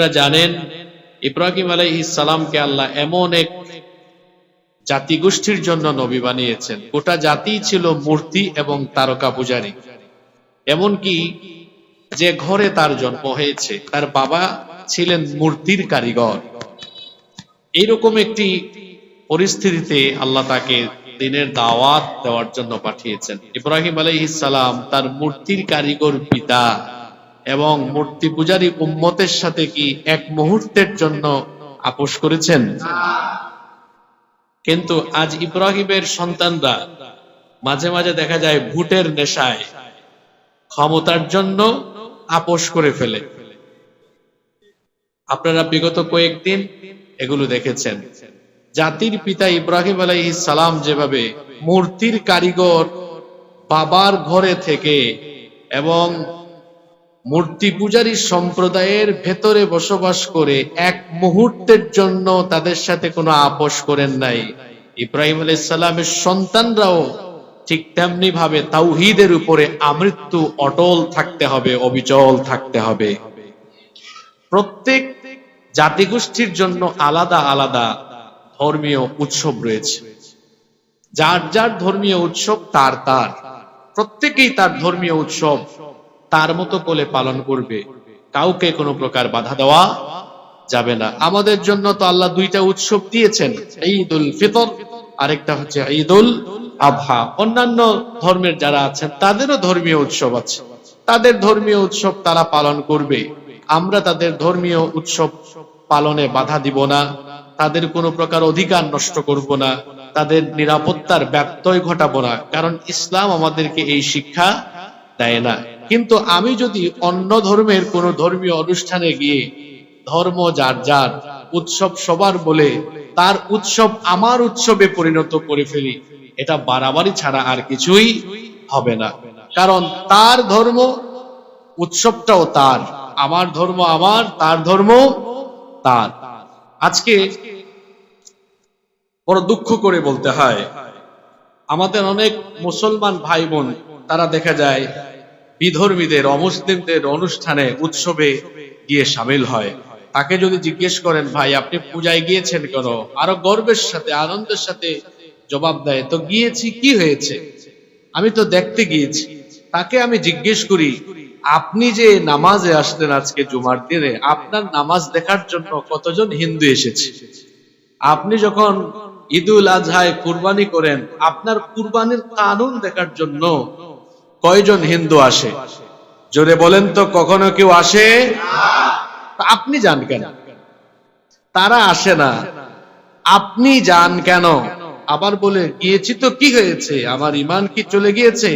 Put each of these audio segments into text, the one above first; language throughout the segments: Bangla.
আপনারা জানেন, ইব্রাহিম আলাইহিস সালামকে আল্লাহ এমন এক জাতিগোষ্ঠীর জন্য নবী বানিয়েছেন। গোটা জাতি ছিল মূর্তি এবং তারকা পূজারী। এমনকি যে ঘরে তার জন্ম হয়েছে, তার বাবা ছিলেন মূর্তির কারিগর। এইরকম একটি পরিস্থিতিতে আল্লাহ তাকে দিনের দাওয়াত দেওয়ার জন্য পাঠিয়েছেন। ইব্রাহিম আলাইহিস সালাম তার মূর্তির কারিগর পিতা। এবং মূর্তি পূজারী উম্মতের সাথে কি এক মুহূর্তের জন্য আপোষ করেছেন? কিন্তু আজ ইব্রাহিমের সন্তানরা মাঝে মাঝে দেখা যায় ভোটের নেশায় ক্ষমতার জন্য আপোষ করে ফেলে। আপনারা বিগত কয়েকদিন এগুলো দেখেছেন। জাতির পিতা ইব্রাহিম আলাইহিস সালাম যেভাবে মূর্তির কারিগর বাবার ঘরে থেকে এবং মূর্তি পূজারী সম্প্রদায়ের ভেতরে বসবাস করে এক মুহূর্তের জন্য তাদের সাথে কোনো আপোষ করেন নাই। ইব্রাহিম আলাইহিস সালামের সন্তানরাও ঠিক তেমনি ভাবে তাওহিদের উপরে আমৃত্যু অটল থাকতে হবে, অবিচল থাকতে হবে। প্রত্যেক জাতিগোষ্ঠীর জন্য আলাদা আলাদা ধর্মীয় উৎসব রয়েছে। যার যার ধর্মীয় উৎসব তার তার। প্রত্যেকেই তার ধর্মীয় উৎসব তার মতো করে পালন করবে। কাউকে কোনো প্রকার বাধা দেওয়া যাবে না। আমাদের জন্য তো আল্লাহ দুইটা উৎসব দিয়েছেন, ঈদুল ফিতর, আরেকটা হচ্ছে ঈদুল আবহা অন্যান্য ধর্মের যারা আছেন, তাদেরও ধর্মীয় উৎসব আছে। তাদের ধর্মীয় উৎসব তারা পালন করবে। আমরা তাদের ধর্মীয় উৎসব পালনে বাধা দিব না। তাদের কোনো প্রকার অধিকার নষ্ট করব না। তাদের নিরাপত্তার ব্যত্যয় ঘটাবো না। কারণ ইসলাম আমাদেরকে এই শিক্ষা দেয় না। কিন্তু আমি যদি অন্য ধর্মের কোন ধর্মীয় অনুষ্ঠানে গিয়ে ধর্ম যার যার উৎসব সবার বলে তার উৎসব আমার উৎসবে পরিণত করে ফেলি, এটা বাড়াবাড়ি ছাড়া আর কিছুই হবে না। কারণ তার ধর্ম উৎসবটাও তার, আমার ধর্ম আমার, তার ধর্ম তার। আজকে বড় দুঃখ করে বলতে হয়, আমাদের অনেক মুসলমান ভাই বোন, তারা দেখা যায় বিধর্মীদের, অমুসলিমদের অনুষ্ঠানে, উৎসবে গিয়ে সামিল হয়। তাকে যদি জিজ্ঞেস করেন, ভাই, আপনি পূজায় গিয়েছেন কেন? আরও গর্বের সাথে, আনন্দের সাথে জবাব দেয়, তো গিয়েছি, কি হয়েছে? আমি তো দেখতে গিয়েছি। তাকে আমি জিজ্ঞেস করি, আপনি যে নামাজে আসলেন আজকে জুমার দিনে, আপনার নামাজ দেখার জন্য কতজন হিন্দু এসেছে? আপনি যখন ঈদুল আজহায় কুরবানি করেন, আপনার কুরবানির কানুন দেখার জন্য কয়জন হিন্দু আসে? জোরে বলেন তো, কখনো কেউ আসে? আপনি যান কেন? তারা আসে না। আপনি যান কেন? আবার বলে, গিয়েছি তো, কি হয়েছে? আমার ইমান কি চলে গিয়েছে?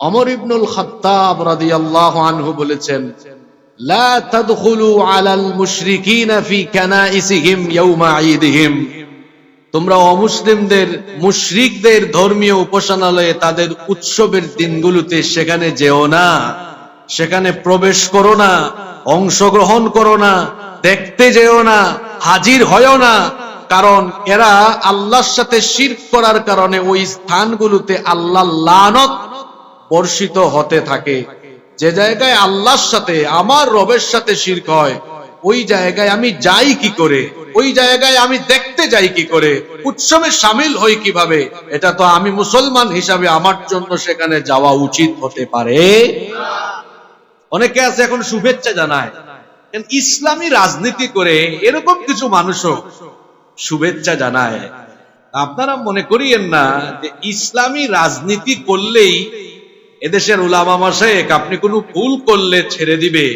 অমর ইবনুল খাত্তাব রাদিয়াল্লাহু আনহু বলেছেন, লা তাদখুলু আলাল মুশরিকিনা ফি কানাইসিহিম ইয়াউমা ঈদিহিম। তোমরা অমুসলিমদের, মুশরিকদের ধর্মীয় উপাসনালয়ে তাদের উৎসবের দিনগুলোতে সেখানে যেও না। সেখানে প্রবেশ করো না, অংশগ্রহণ করো না, দেখতে যেও না, হাজির হয়ও না। কারণ এরা আল্লাহর সাথে শির করার কারণে ওই স্থানগুলোতে আল্লাহ লানত বর্ষিত হতে থাকে। যে জায়গায় আল্লাহর সাথে, আমার রবের সাথে শির্ক হয় ওই জায়গায় আমি যাই কি করে? ওই জায়গায় আমি দেখতে যাই কি করে? উৎসবে সামিল হই কীভাবে? এটা তো আমি মুসলমান হিসাবে আমার জন্য সেখানে যাওয়া উচিত হতে পারে। অনেকে আছে এখন শুভেচ্ছা জানায়। ইসলামী রাজনীতি করে এরকম কিছু মানুষও শুভেচ্ছা জানায়। আপনারা মনে করিয়েন না যে ইসলামী রাজনীতি করলেই এদেশের উলামা মাসেক আপনি কোনো ভুল করলে ছেড়ে দিবে।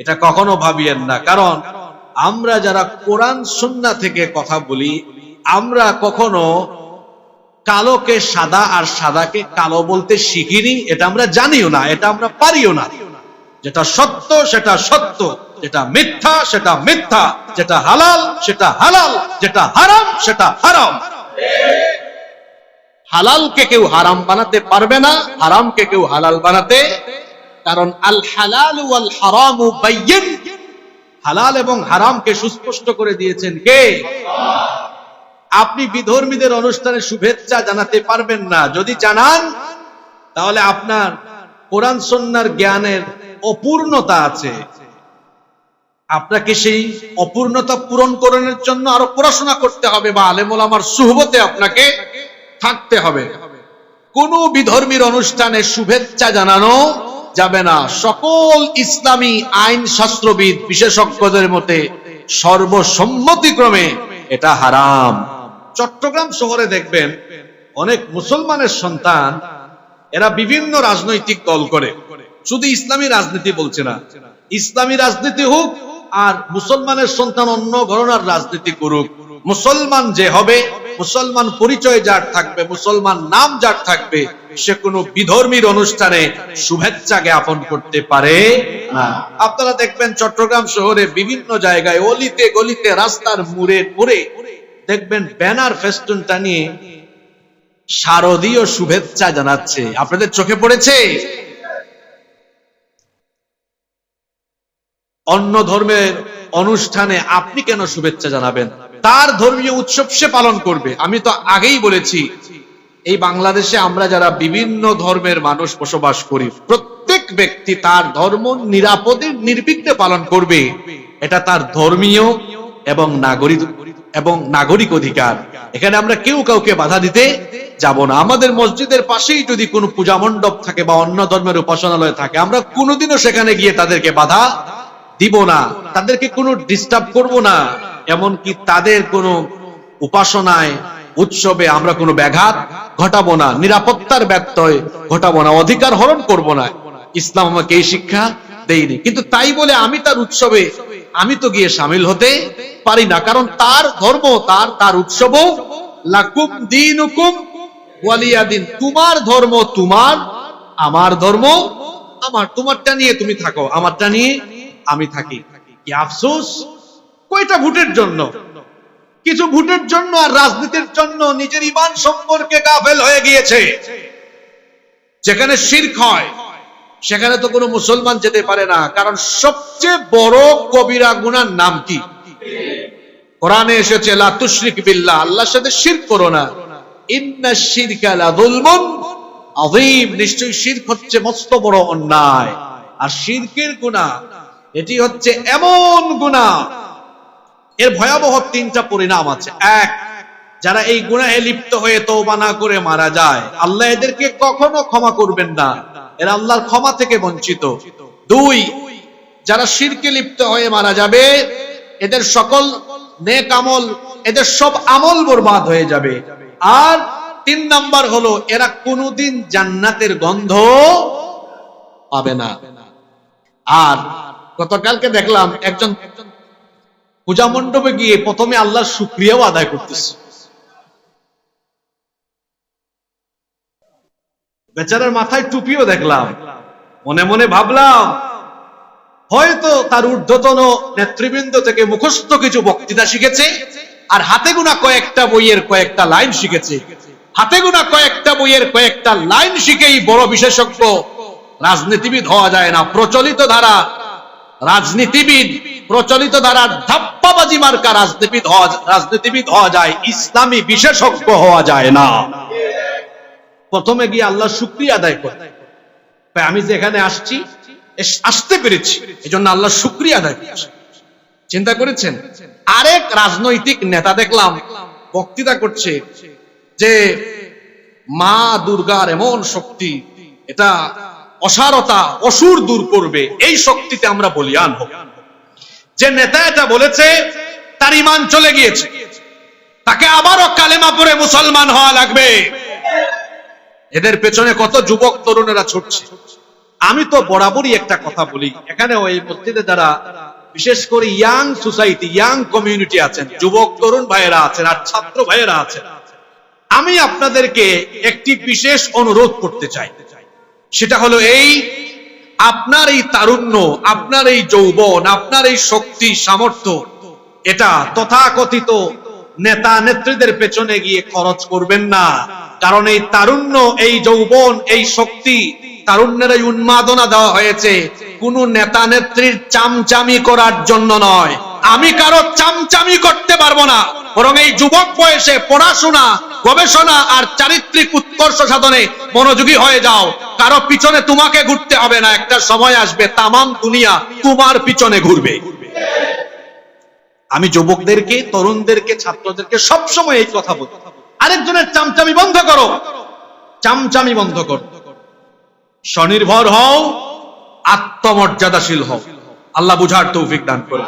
এটা কখনো ভাবিয়েন না। কারণ আমরা যারা কোরআন সুন্না থেকে কথা বলি, আমরা কখনো কালোকে সাদা আর সাদাকে কালো বলতে শিখিনি, এটা আমরা জানিও না, এটা আমরা পারিও না। যেটা সত্য, সেটা সত্য, যেটা মিথ্যা, সেটা মিথ্যা, যেটা হালাল, সেটা হালাল, যেটা হারাম, সেটা হারাম। হালালকে কেউ হারাম বানাতে পারবে না, হারামকে কেউ হালাল বানাতে কারণ আল হালাল ওয়াল হারাম বাইয়িন। হালাল এবং হারামকে সুস্পষ্ট করে দিয়েছেন কে? আপনি বিধর্মীদের অনুষ্ঠানে শুভেচ্ছা জানাতে পারবেন না। যদি জানান, তাহলে আপনার কোরআন সন্ন্যার জ্ঞানের অপূর্ণতা আছে। আপনাকে সেই অপূর্ণতা পূরণ করানোর জন্য আরও পড়াশোনা করতে হবে বা আলেমুল আমার সুহবতে আপনাকে থাকতে হবে। কোন বিধর্মীর অনুষ্ঠানে শুভেচ্ছা জানানো যাবে না। সকল ইসলামী আইন শাস্ত্রবিদ বিশেষজ্ঞদের মতে সর্বসম্মতিক্রমে এটা হারাম। চট্টগ্রাম শহরে দেখবেন অনেক মুসলমানের সন্তান, এরা বিভিন্ন রাজনৈতিক দল করে। শুধু ইসলামী রাজনীতি বলছে না। ইসলামী রাজনীতি হোক আর মুসলমানের সন্তান অন্য ঘরনার রাজনীতি করুক, মুসলমান যে হবে মুসলমান পরিচয় যার থাকবে, মুসলমান নাম যার থাকবে, সে কোনো বিধর্মীর অনুষ্ঠানে শুভেচ্ছা জ্ঞাপন করতে পারে আপনারা দেখবেন চট্টগ্রাম শহরে বিভিন্ন জায়গায় অলিতে গলিতে রাস্তার মুড়ে মুড়ে দেখবেন ব্যানার ফেস্টুন টানিয়ে শারদীয় শুভেচ্ছা জানাচ্ছে। আপনাদের চোখে পড়েছে? অন্য ধর্মের অনুষ্ঠানে আপনি কেন শুভেচ্ছা জানাবেন? তার ধর্মীয় উৎসব সে পালন করবে। আমি তো আগেই বলেছি, এই বাংলাদেশে আমরা যারা বিভিন্ন ধর্মের মানুষ বসবাস করি, প্রত্যেক ব্যক্তি তার ধর্ম নিরাপদে, নির্বিঘ্নে পালন করবে। এটা তার ধর্মীয় এবং নাগরিক এবং নাগরিক অধিকার। এখানে আমরা কেউ কাউকে বাধা দিতে যাব না। আমাদের মসজিদের পাশেই যদি কোনো পূজা মণ্ডপ থাকে বা অন্য ধর্মের উপাসনালয় থাকে, আমরা কোনোদিনও সেখানে গিয়ে তাদেরকে বাধা দিব না। তাদেরকে কোনো ডিস্টার্ব করব না। এমনকি তাদের কোনো উপাসনায়, উৎসবে আমরা কোনো ব্যাঘাত ঘটাবো না, নিরাপত্তার ব্যত্যয় ঘটাবো না, অধিকার হরণ করব না। ইসলাম আমাকে এই শিক্ষা দেয়নি। কিন্তু তাই বলে আমি তার উৎসবে, আমি তো গিয়ে সামিল হতে পারি না, কারণ তার ধর্ম, তার তার উৎসব লাকুম দিন হুকুম ওয়ালিয়াদিন। তোমার ধর্ম তোমার, আমার ধর্ম আমার। তোমারটা নিয়ে তুমি থাকো, আমারটা নিয়ে আমি থাকি। কি আফসোস? কয়টা ভোটের জন্য? কিছু ভোটের জন্য আর রাজনীতির জন্য নিজের ইমান সম্পর্কে গাফেল হয়ে গিয়েছে। যেখানে শির্ক হয়, সেখানে তো কোনো মুসলমান যেতে পারে না। কারণ সবচেয়ে বড় কবিরা গুনার নাম কি? কোরআনে এসেছে, লা তুশরিক বিল্লাহ, আল্লাহর সাথে শিরক করো না। ইন্না শিরকা লা যুলমুন আযীম। নিশ্চয়ই শিরক হচ্ছে মস্ত বড় অন্যায়। আর শিরকের গুনাহ, এটি হচ্ছে এমন গুনাহ এর ভয়াবহ তিনটা পরিণাম আছে। এক, যারা এই গুনাহে লিপ্ত হয়ে তওবা না করে মারা যায়, আল্লাহ এদেরকে কখনো ক্ষমা করবেন না। এরা আল্লাহর ক্ষমা থেকে বঞ্চিত। দুই, যারা শিরকে লিপ্ত হয়ে মারা যাবে, এদের সকল নেক আমল, এদের সব আমল বরবাদ হয়ে যাবে। আর তিন নাম্বার হলো, এরা কোনোদিন জান্নাতের গন্ধ পাবে না। আর গতকালকে দেখলাম একজন পূজা মণ্ডপে গিয়ে প্রথমে আল্লাহর শুক্রিয়াও আদায় করতেছে। বেচারার মাথায় টুপিও দেখলাম। মনে মনে ভাবলাম, হয়তো তার ঊর্ধ্বতন নেতৃবৃন্দ থেকে মুখস্থ কিছু বক্তৃতা শিখেছে আর হাতে গোনা কয়েকটা বইয়ের কয়েকটা লাইন শিখেছে। হাতে গোনা কয়েকটা বইয়ের কয়েকটা লাইন শিখেই বড় বিশেষজ্ঞ, রাজনীতিবিদ হওয়া যায় না, প্রচলিত ধারা রাজনীতিবিদ, প্রচলিত ধারার ধাপ্পাবাজি মার্কা রাজনীতিবিদ রাজনীতিবিদ হওয়া যায়, ইসলামী বিশেষজ্ঞ হওয়া যায় না। প্রথমে গিয়ে আল্লাহ শুক্রিয়া আদায় করে। আমি যেখানে আসছি আসতে পেরেছি এই জন্য আল্লাহ শুক্রিয়া আদায় করছি। চিন্তা করেছেন? আরেক রাজনৈতিক নেতা দেখলাম, বক্তৃতা করছে যে, মা দুর্গার এমন শক্তি, এটা অসারতা, অসুর দূর করবে, এই শক্তিতে আমরা বলিয়ান হব। যে নেতা এটা বলেছে, তার ইমান চলে গিয়েছে। তাকে আবারও কালেমা পরে মুসলমান হওয়া লাগবে। এদের পেছনে কত যুবক, তরুণেরা ছুটছে। আমি তো বরাবরই একটা কথা বলি এখানে ওই মসজিদে যারা, বিশেষ করে ইয়াং সোসাইটি, ইয়াং কমিউনিটি আছেন, যুবক, তরুণ ভাইয়েরা আছেন, আর ছাত্র ভাইয়েরা আছেন, আমি আপনাদেরকে একটি বিশেষ অনুরোধ করতে চাই। সেটা হলো এই আপনার এই তারুণ্য, আপনার এই যৌবন, আপনার এই শক্তি, সামর্থ্য, এটা তথাকথিত নেতা নেত্রীদের পেছনে গিয়ে খরচ করবেন না। কারণ এই তারুণ্য, এই যৌবন, এই শক্তি তারুণ্যের এই উন্মাদনা দেওয়া হয়েছে। কোন নেতা নেত্রীর চামচামি করার জন্য নয়। আমি কারও চামচামি করতে পারব না। বরং এই যুবক বয়সে পড়াশোনা, গবেষণা আর চারিত্রিক উৎকর্ষ সাধনে মনোযোগী হয়ে যাও। কারও পিছনে তোমাকে ঘুরতে হবে না। একটা সময় আসবে, তামাম দুনিয়া তোমার পিছনে ঘুরবে। আমি যুবকদেরকে, তরুণদেরকে, ছাত্রদেরকে সবসময় এই কথা বলি। আরেকজনের চামচামি বন্ধ করো। চামচামি বন্ধ করো। স্বনির্ভর হও আত্মমর্যাদাশীল হও। আল্লাহ বুঝার তৌফিক দান করে